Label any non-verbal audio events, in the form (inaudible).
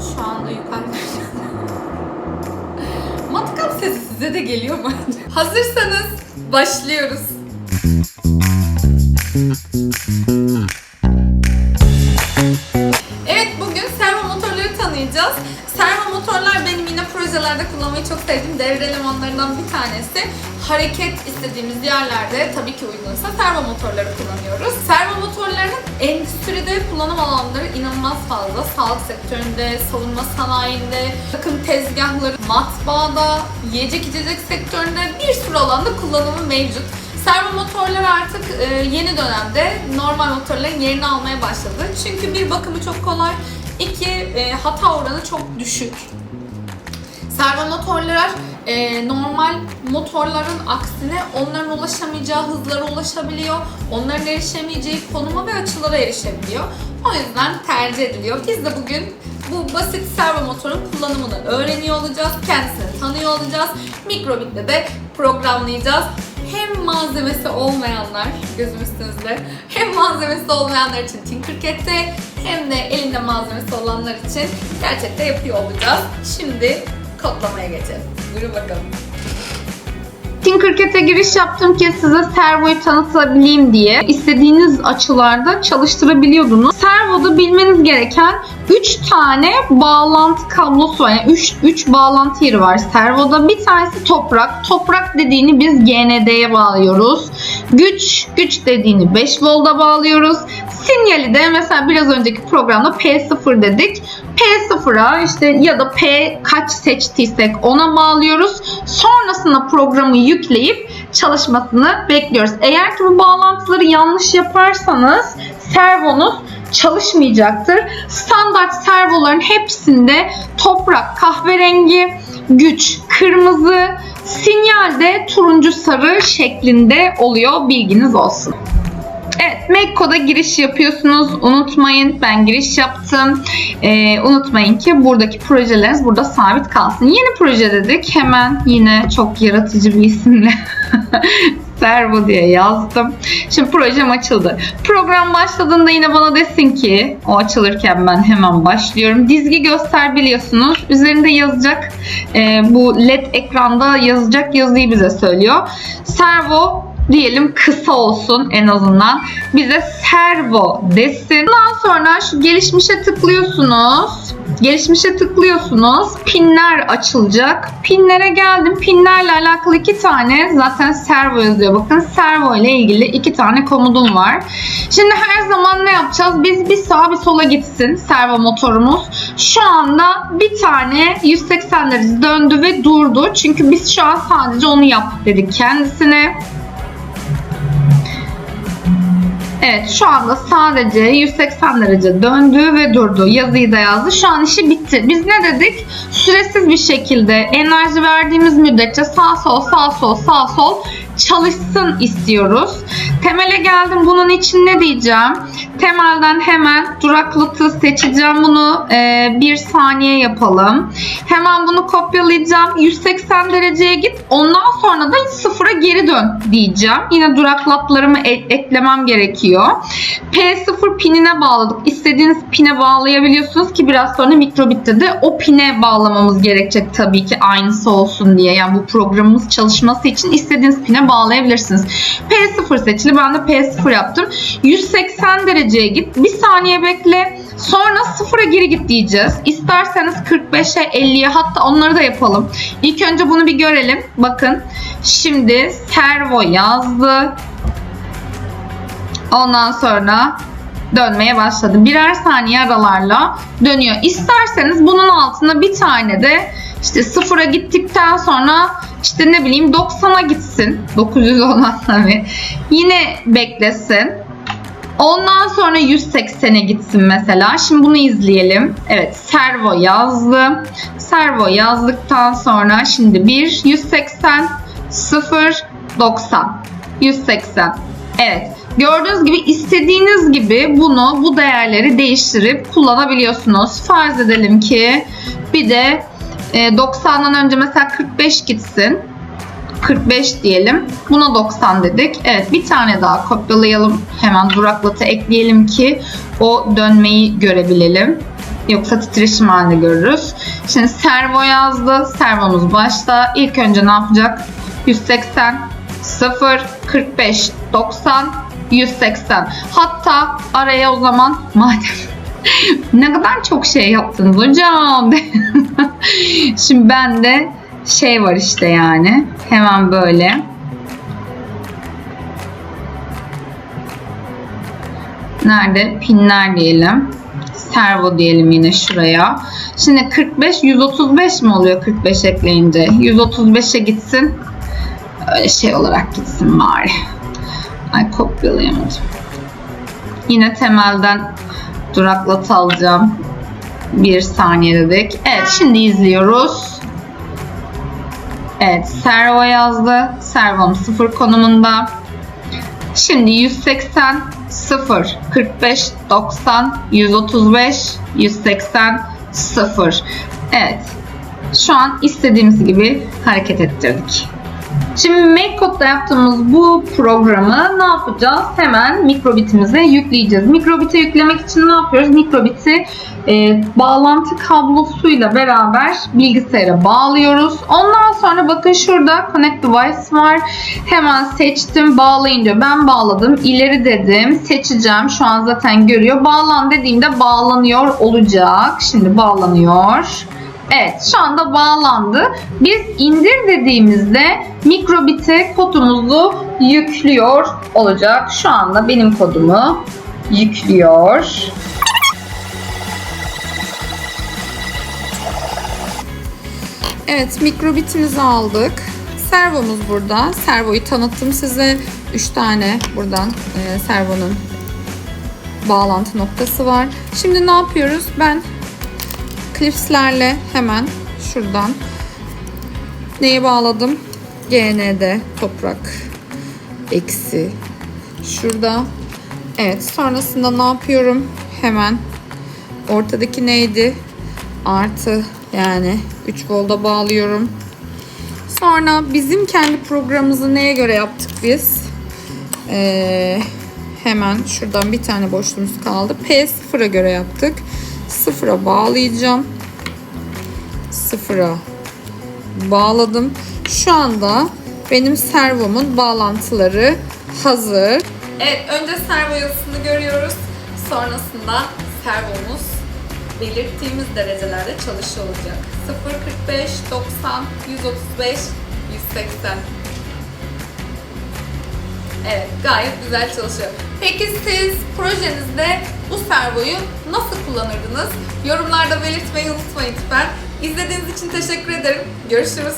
Şu anda yukarıda. Matkap sesi size de geliyor mu? Hazırsanız başlıyoruz. Tanıyacağız. Servo motorlar benim yine projelerde kullanmayı çok sevdiğim devre elemanlarından bir tanesi. Hareket istediğimiz yerlerde tabii ki uygunsa servo motorları kullanıyoruz. Servo motorlarının endüstride kullanım alanları inanılmaz fazla. Sağlık sektöründe, savunma sanayinde, takım tezgahları, matbaada, yiyecek içecek sektöründe bir sürü alanda kullanımı mevcut. Servo motorlar artık e, yeni dönemde normal motorların yerini almaya başladı. Çünkü bir bakımı çok kolay, iki e, hata oranı çok düşük. Servo motorlar e, normal motorların aksine onların ulaşamayacağı hızlara ulaşabiliyor. Onların erişemeyeceği konuma ve açılara erişebiliyor. O yüzden tercih ediliyor. Biz de bugün bu basit servo motorun kullanımını öğreniyor olacağız. Kendisini tanıyor olacağız. Mikrobit'te de programlayacağız. Hem malzemesi olmayanlar, gözüm üstünüzde, hem malzemesi olmayanlar için Tinkercad'de hem de elinde malzemesi olanlar için gerçekte yapıyor olacağız. Şimdi kodlamaya geçelim. Buyurun bakalım. Tinkercad'e giriş yaptım ki size servoyu tanıtabileyim diye. istediğiniz açılarda çalıştırabiliyordunuz. Servoda bilmeniz gereken 3 tane bağlantı kablosu var. Yani 3 3 bağlantı yeri var servoda. Bir tanesi toprak. Toprak dediğini biz GND'ye bağlıyoruz. Güç, güç dediğini 5 volta bağlıyoruz. Sinyali de mesela biraz önceki programda P0 dedik. P0'a işte ya da P kaç seçtiysek ona bağlıyoruz. Sonrasında programı yükleyip çalışmasını bekliyoruz. Eğer ki bu bağlantıları yanlış yaparsanız servonuz çalışmayacaktır. Standart servoların hepsinde toprak kahverengi, güç kırmızı, sinyal de turuncu sarı şeklinde oluyor. Bilginiz olsun. Evet, Mekko'da giriş yapıyorsunuz. Unutmayın, ben giriş yaptım. Ee, unutmayın ki buradaki projeleriniz burada sabit kalsın. Yeni proje dedik. Hemen yine çok yaratıcı bir isimle (laughs) Servo diye yazdım. Şimdi projem açıldı. Program başladığında yine bana desin ki o açılırken ben hemen başlıyorum. Dizgi göster biliyorsunuz. Üzerinde yazacak e, bu led ekranda yazacak yazıyı bize söylüyor. Servo diyelim kısa olsun en azından. Bize servo desin. Ondan sonra şu gelişmişe tıklıyorsunuz. Gelişmişe tıklıyorsunuz. Pinler açılacak. Pinlere geldim. Pinlerle alakalı iki tane zaten servo yazıyor. Bakın servo ile ilgili iki tane komudum var. Şimdi her zaman ne yapacağız? Biz bir sağa bir sola gitsin servo motorumuz. Şu anda bir tane 180 derece döndü ve durdu. Çünkü biz şu an sadece onu yaptık dedik kendisine. Evet şu anda sadece 180 derece döndü ve durdu. Yazıyı da yazdı. Şu an işi bitti. Biz ne dedik? Süresiz bir şekilde enerji verdiğimiz müddetçe sağ sol sağ sol sağ sol çalışsın istiyoruz. Temele geldim. Bunun için ne diyeceğim? Temelden hemen duraklıtı seçeceğim. Bunu e, bir saniye yapalım. Hemen bunu kopyalayacağım. 180 dereceye git. Ondan sonra da sıfıra geri dön diyeceğim. Yine duraklatlarımı e- eklemem gerekiyor. P0 pinine bağladık. İstediğiniz pine bağlayabiliyorsunuz ki biraz sonra mikrobitte de o pine bağlamamız gerekecek tabii ki aynısı olsun diye. Yani bu programımız çalışması için istediğiniz pine bağlayabilirsiniz. P0 seçili. Ben de P0 yaptım. 180 dereceye git. Bir saniye bekle. Sonra sıfıra geri git diyeceğiz. İsterseniz 45'e 50'ye hatta onları da yapalım. İlk önce bunu bir görelim. Bakın. Şimdi servo yazdı. Ondan sonra dönmeye başladı. Birer saniye aralarla dönüyor. İsterseniz bunun altına bir tane de işte sıfıra gittikten sonra işte ne bileyim 90'a gitsin. 900 olan tabii. Yine beklesin. Ondan sonra 180'e gitsin mesela. Şimdi bunu izleyelim. Evet servo yazdı. Servo yazdıktan sonra şimdi 1 180 0 90 180 Evet. Gördüğünüz gibi istediğiniz gibi bunu bu değerleri değiştirip kullanabiliyorsunuz. Farz edelim ki bir de 90'dan önce mesela 45 gitsin. 45 diyelim. Buna 90 dedik. Evet bir tane daha kopyalayalım. Hemen duraklatı ekleyelim ki o dönmeyi görebilelim. Yoksa titreşim halinde görürüz. Şimdi servo yazdı. Servomuz başta. İlk önce ne yapacak? 180, 0, 45, 90, 180. Hatta araya o zaman madem (laughs) ne kadar çok şey yaptınız hocam. (laughs) Şimdi bende şey var işte yani. Hemen böyle. Nerede? Pinler diyelim. Servo diyelim yine şuraya. Şimdi 45 135 mi oluyor 45 ekleyince? 135'e gitsin. Öyle şey olarak gitsin bari. Ay kopyalayamadım. Yine temelden duraklat alacağım. Bir saniye dedik. Evet şimdi izliyoruz. Evet servo yazdı. Servom 0 konumunda. Şimdi 180 0 45 90 135 180 0. Evet. Şu an istediğimiz gibi hareket ettirdik. Şimdi MakeCode'da yaptığımız bu programı ne yapacağız? Hemen mikrobitimize yükleyeceğiz. Mikrobit'e yüklemek için ne yapıyoruz? Mikrobit'i e, bağlantı kablosuyla beraber bilgisayara bağlıyoruz. Ondan sonra bakın şurada Connect Device var. Hemen seçtim. Bağlayın diyor. Ben bağladım. İleri dedim. Seçeceğim. Şu an zaten görüyor. Bağlan dediğimde bağlanıyor olacak. Şimdi bağlanıyor. Evet şu anda bağlandı. Biz indir dediğimizde mikrobit'e kodumuzu yüklüyor olacak. Şu anda benim kodumu yüklüyor. Evet mikrobitimizi aldık. Servomuz burada. Servoyu tanıttım size. 3 tane buradan e, servonun bağlantı noktası var. Şimdi ne yapıyoruz? Ben klipslerle hemen şuradan neye bağladım? GND toprak eksi şurada. Evet sonrasında ne yapıyorum? Hemen ortadaki neydi? Artı yani 3 volta bağlıyorum. Sonra bizim kendi programımızı neye göre yaptık biz? Ee, hemen şuradan bir tane boşluğumuz kaldı. P0'a göre yaptık. Sıfıra bağlayacağım. Sıfıra bağladım. Şu anda benim servomun bağlantıları hazır. Evet önce servo yazısını görüyoruz. Sonrasında servomuz belirttiğimiz derecelerde çalışıyor olacak. 0, 45, 90, 135, 180. Evet, gayet güzel çalışıyor. Peki siz projenizde bu servoyu nasıl kullanırdınız? Yorumlarda belirtmeyi unutmayın lütfen. İzlediğiniz için teşekkür ederim. Görüşürüz.